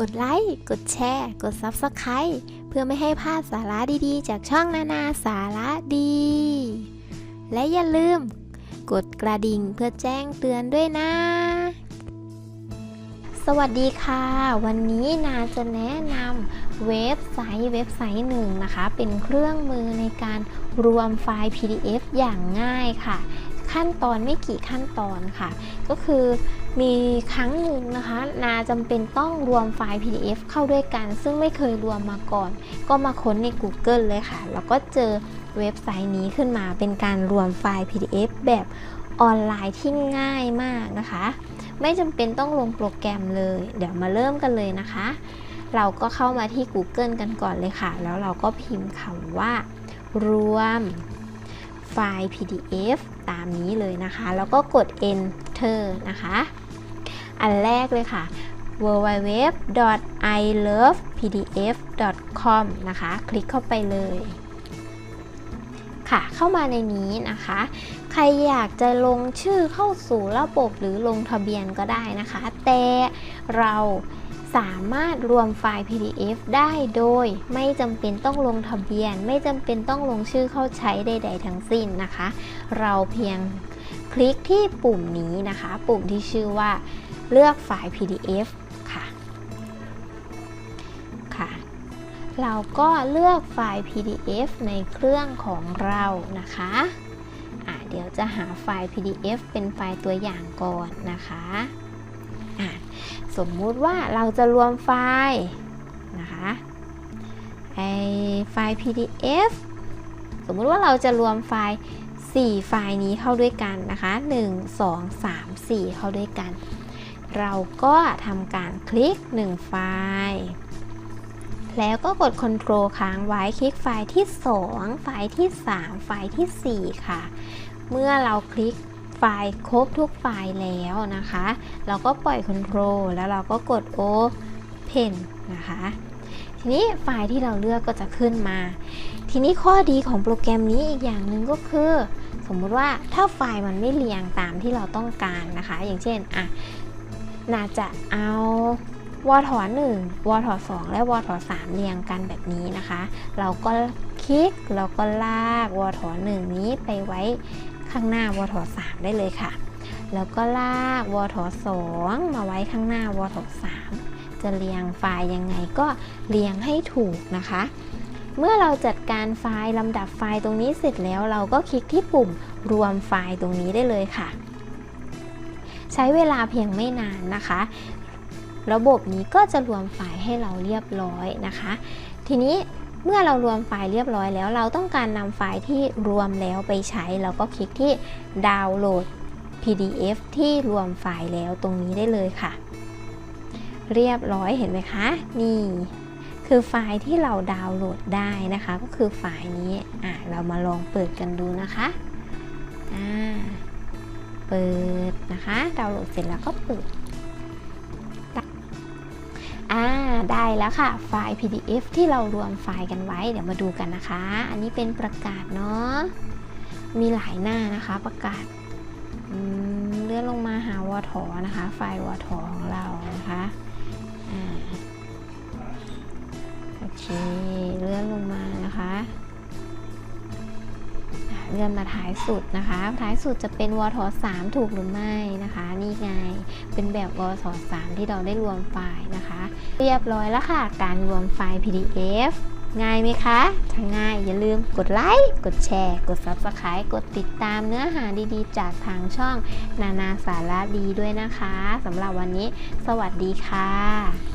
กดไลค์ กดแชร์ กด Subscribe เพื่อไม่ให้พลาดสาระดีๆ จากช่องนานาสาระดี และอย่าลืม กดกระดิ่งเพื่อแจ้งเตือนด้วยนะ สวัสดีค่ะ วันนี้นาจะแนะนำเว็บไซต์เว็บไซต์หนึ่งนะคะ เป็นเครื่องมือในการรวมไฟล์ PDF อย่างง่ายค่ะ ขั้นตอนไม่กี่ขั้นตอนค่ะ ก็คือมีครั้งหนึ่งนะคะ นาจำเป็นต้องรวมไฟล์ PDF เข้าด้วยกัน ซึ่งไม่เคยรวมมาก่อน ก็มาค้นใน Google เลยค่ะ แล้วก็เจอเว็บไซต์นี้ขึ้นมาเป็นการรวมไฟล์ PDF แบบออนไลน์ที่ง่ายมากนะคะ ไม่จำเป็นต้องลงโปรแกรมเลย เดี๋ยวมาเริ่มกันเลยนะคะ เราก็เข้ามาที่ Google กันก่อนเลยค่ะ แล้วเราก็พิมพ์คำว่ารวม ไฟล์ PDF ตามนี้เลยนะคะ แล้วก็กด enter นะคะ อันแรกเลยค่ะ www.ilovepdf.com นะคะ คลิกเข้าไปเลยค่ะ เข้ามาในนี้นะคะ ใครอยากจะลงชื่อเข้าสู่ระบบหรือลงทะเบียนก็ได้นะคะ แต่เรา สามารถรวมไฟล์ PDF ได้โดยไม่จำเป็นต้องลงทะเบียน ไม่จำเป็นต้องลงชื่อเข้าใช้ใด ๆ ทั้งสิ้นนะคะ เราเพียงคลิกที่ปุ่มนี้นะคะ ปุ่มที่ชื่อว่าเลือกไฟล์ PDF ค่ะค่ะ เราก็เลือกไฟล์ PDF ในเครื่องของเรานะคะะเดี๋ยวจะหาไฟล์ PDF เป็นไฟล์ตัวอย่างก่อนนะคะะ สมมุติว่าเราจะรวมไฟล์นะคะไอไฟล์ PDF สมมุติว่าเราจะรวมไฟล์ 4 ไฟล์นี้เข้าด้วยกันนะคะ 1 2 3 4 เข้าด้วยกัน เราก็ทำการคลิก 1 ไฟล์ แล้วก็กด Ctrl ค้างไว้คลิกไฟล์ที่ 2 ไฟล์ที่ 3 ไฟล์ที่ 4 ค่ะ เมื่อเราคลิก ไฟล์ครบทุกไฟล์แล้วนะคะ เราก็ปล่อย Ctrl แล้วเราก็กด Open นะคะ ทีนี้ไฟล์ที่เราเลือกก็จะขึ้นมา ทีนี้ข้อดีของโปรแกรมนี้อีกอย่างหนึ่งก็คือ สมมุติว่าถ้าไฟล์มันไม่เรียงตามที่เราต้องการนะคะ อย่างเช่นอะน่าจะเอาวอท1วอท2และวอท3เรียงกันแบบนี้นะคะ เราก็คลิกแล้วก็ลากวอท1นี้ไปไว้ ข้างหน้าวท3ได้เลยค่ะ แล้วก็ลากวท2มาไว้ข้างหน้าวท3จะเรียงไฟล์ยังไงก็เรียงให้ถูกนะคะ เมื่อเราจัดการไฟล์ลำดับไฟล์ตรงนี้เสร็จแล้วเราก็คลิกที่ปุ่มรวมไฟล์ตรงนี้ได้เลยค่ะ ใช้เวลาเพียงไม่นานนะคะ ระบบนี้ก็จะรวมไฟล์ให้เราเรียบร้อยนะคะ ทีนี้ เมื่อเรารวมไฟล์เรียบร้อยแล้ว เราต้องการนำไฟล์ที่รวมแล้วไปใช้ เราก็คลิกที่ดาวน์โหลด PDF ที่รวมไฟล์แล้วตรงนี้ได้เลยค่ะ เรียบร้อยเห็นไหมคะ นี่คือไฟล์ที่เราดาวน์โหลดได้นะคะ ก็คือไฟล์นี้อะเรามาลองเปิดกันดูนะคะอ่าเปิดนะคะ ดาวน์โหลดเสร็จแล้วก็เปิด อ่าได้แล้วค่ะไฟล์ PDF ที่เรารวมไฟล์กันไว้ เดี๋ยวมาดูกันนะคะ อันนี้เป็นประกาศเนาะมีหลายหน้านะคะประกาศเลื่อนลงมาหาวอทอนะคะ ไฟล์วอทอของเรานะคะอ่าโอเค เลื่อนมาท้ายสุดนะคะ ท้ายสุดจะเป็นวท3ถูกหรือไม่นะคะ นี่ไง เป็นแบบวท3ที่เราได้รวมไฟล์นะคะ เรียบร้อยแล้วค่ะ การรวมไฟล์ PDF ง่ายไหมคะถ้าง่ายอย่าลืมกดไลค์ กดแชร์ กด Subscribe กดติดตามเนื้อหาดีๆ จากทางช่องนานาสาระดีด้วยนะคะสำหรับวันนี้ สวัสดีค่ะ